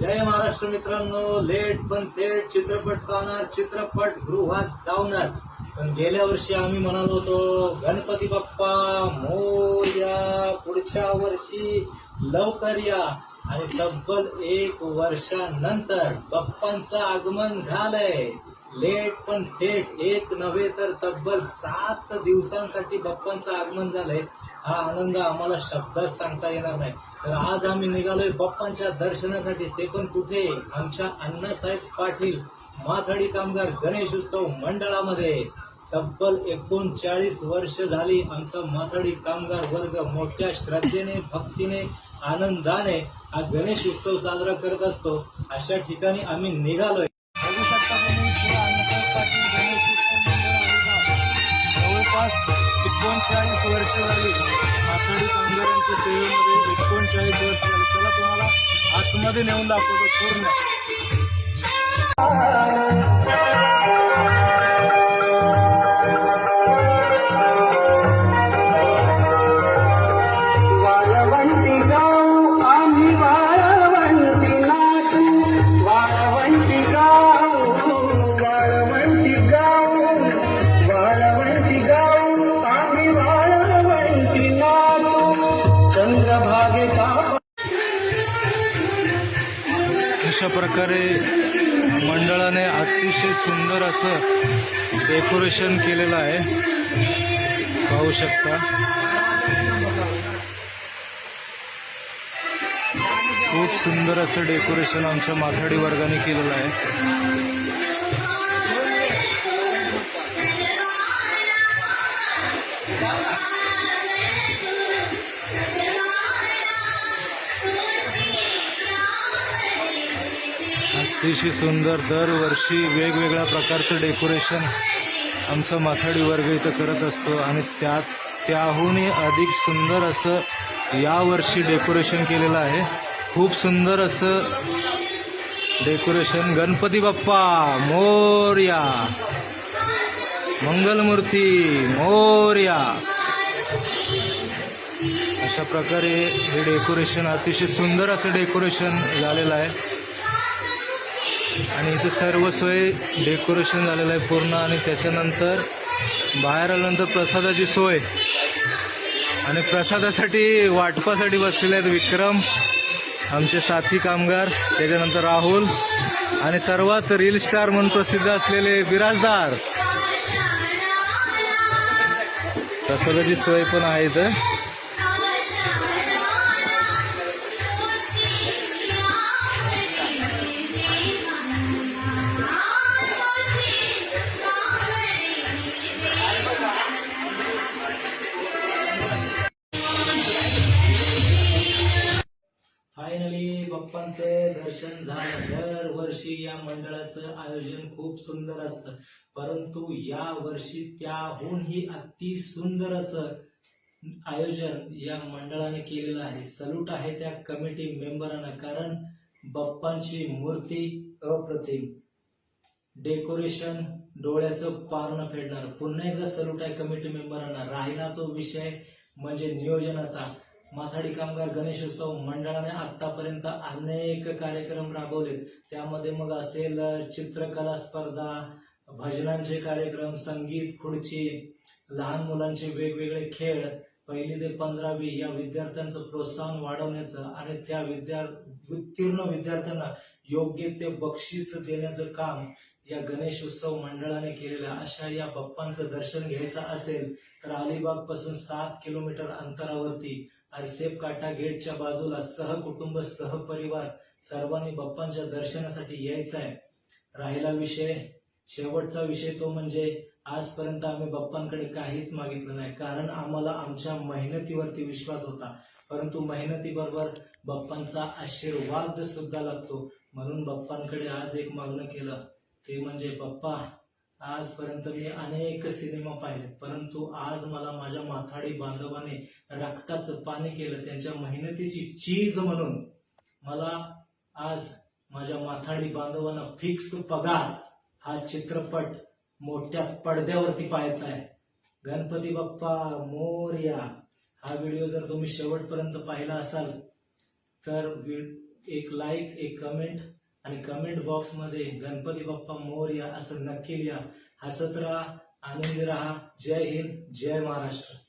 जय महाराष्ट्र मित्रांनो लेट पण थेट चित्रपट पाहणार चित्रपट गृहात जाऊनच. पण गेल्या वर्षी आम्ही म्हणालो होतो गणपती बाप्पा मोर्या पुढच्या वर्षी लवकर या. आणि तब्बल एक वर्षानंतर बाप्पांचं आगमन झालंय. लेट पण थेट एक नव्हे तर तब्बल सात दिवसांसाठी बाप्पांचं आगमन झालंय. हा आनंद आम्हाला शब्दात सांगता येणार नाही. तर आज आम्ही निघालोय बाप्पांच्या दर्शनासाठी. ते पण कुठे? आमच्या अण्णासाहेब पाटील माथाडी कामगार गणेश उत्सव मंडळामध्ये. तब्बल एकोणचाळीस वर्ष झाली आमचा माथाडी कामगार वर्ग मोठ्या श्रद्धेने भक्तीने आनंदाने हा गणेश उत्सव साजरा करत असतो. अशा ठिकाणी आम्ही निघालोय. बघू शकता जवळपास एकोणचाळीस वर्ष झाली. माथाडी कामगारांच्या सेवेमध्ये एकोणचाळीस वर्ष झाली. चला तुम्हाला आतमध्ये नेऊन दाखवतो पूर्ण. अशा प्रकारे मंडळाने अतिशय सुंदर असं डेकोरेशन केलेलं आहे. पाहू शकता. खूप सुंदर असं डेकोरेशन आमच्या माथाडी वर्गाने केलेलं आहे. अतिशय सुंदर दरवर्षी वेगवेगळ्या प्रकारचं डेकोरेशन आमचं माथाडी वर्ग इथं करत असतो. आणि त्यात त्याहूनही अधिक सुंदर असं यावर्षी डेकोरेशन केलेलं आहे. खूप सुंदर असं डेकोरेशन. गणपती बाप्पा मोर्या. मंगलमूर्ती मोर्या. अशा प्रकारे हे डेकोरेशन अतिशय सुंदर असं डेकोरेशन झालेलं आहे. आणि इथे सर्व सोय डेकोरेशन झालेलं आहे पूर्ण आणि त्याच्यानंतर बाहेर आल्यानंतर प्रसादाची सोय. आणि प्रसादासाठी वाटपासाठी बसलेले आहेत विक्रम आमचे साथी कामगार त्याच्यानंतर राहुल आणि सर्वात रील स्टार म्हणून प्रसिद्ध असलेले बिराजदार. प्रसादाची सोय पण आहे इथं. फायनली बाप्पांचं दर्शन झालं. दरवर्षी या मंडळाचं आयोजन खूप सुंदर असतं. परंतु या वर्षी त्याहूनही अति सुंदर असं आयोजन या मंडळाने केलेलं आहे. सल्यूट आहे त्या कमिटी मेंबरांना कारण बाप्पांची मूर्ती अप्रतिम. डेकोरेशन डोळ्याचं पारणं फेडणार. पुन्हा एकदा सल्यूट आहे कमिटी मेंबरांना. राहिला तो विषय म्हणजे नियोजनाचा. माथाडी कामगार गणेशोत्सव मंडळाने आतापर्यंत अनेक कार्यक्रम राबवलेत. त्यामध्ये मग असेल चित्रकला स्पर्धा भजनांचे कार्यक्रम संगीत खुर्ची लहान मुलांचे वेगवेगळे खेळ पहिली ते पंधरावी या विद्यार्थ्यांचं प्रोत्साहन वाढवण्याचं आणि त्या विद्या उत्तीर्ण विद्यार्थ्यांना योग्य ते बक्षीस देण्याचं काम या गणेश उत्सव मंडळाने केलेलं अशा या बाप्पांचं दर्शन घ्यायचं असेल तर अलिबागपासून सात किलोमीटर अंतरावरती आरसेप काटा गेटच्या बाजूला सहकुटुंब सहपरिवार सर्वांनी बाप्पांच्या दर्शनासाठी यायचं आहे. राहिला विषय. शेवटचा विषय तो म्हणजे आजपर्यंत आम्ही बाप्पांकडे काहीच मागितलं नाही. कारण आम्हाला आमच्या मेहनतीवरती विश्वास होता. परंतु मेहनतीबरोबर बाप्पांचा आशीर्वाद सुद्धा लागतो. म्हणून बाप्पांकडे आज एक मागणं केलं. ते म्हणजे बाप्पा आजपर्यंत मी अनेक सिनेमा पाहिले परंतु आज मला माझ्या माथाडी बांधवाने रक्ताचं पाणी केलं त्यांच्या मेहनतीची चीज म्हणून मला आज माझ्या माथाडी बांधवांना फिक्स पगार हा चित्रपट मोठ्या पडद्यावरती पाहायचा आहे. गणपती बाप्पा मोरया हा व्हिडिओ जर तुम्ही शेवटपर्यंत पाहिला असाल तर एक लाईक एक कमेंट आणि कमेंट बॉक्समध्ये गणपती बाप्पा मोरया असं नक्की लिहा. हसत राहा आनंदी राहा. जय हिंद जय महाराष्ट्र.